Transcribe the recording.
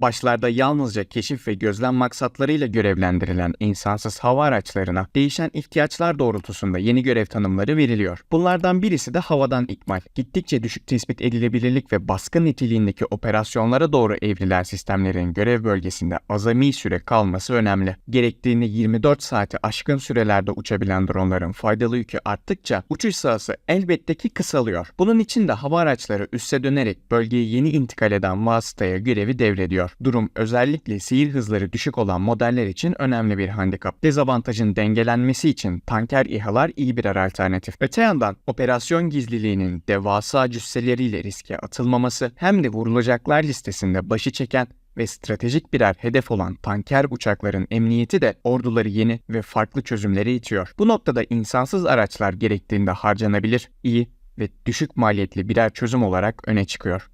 Başlarda yalnızca keşif ve gözlem maksatlarıyla görevlendirilen insansız hava araçlarına değişen ihtiyaçlar doğrultusunda yeni görev tanımları veriliyor. Bunlardan birisi de havadan ikmal. Gittikçe düşük tespit edilebilirlik ve baskın niteliğindeki operasyonlara doğru evrilen sistemlerin görev bölgesinde azami süre kalması önemli. Gerektiğinde 24 saati aşkın sürelerde uçabilen dronların faydalı yükü arttıkça uçuş sahası elbette ki kısalıyor. Bunun için de hava araçları üste dönerek bölgeye yeni intikal eden vasıtaya görevi devrediyor. Durum özellikle seyir hızları düşük olan modeller için önemli bir handikap. Dezavantajın dengelenmesi için tanker İHA'lar iyi birer alternatif. Öte yandan operasyon gizliliğinin devasa cüsseleriyle riske atılmaması hem de vurulacaklar listesinde başı çeken ve stratejik birer hedef olan tanker uçakların emniyeti de orduları yeni ve farklı çözümlere itiyor. Bu noktada insansız araçlar gerektiğinde harcanabilir, iyi ve düşük maliyetli birer çözüm olarak öne çıkıyor.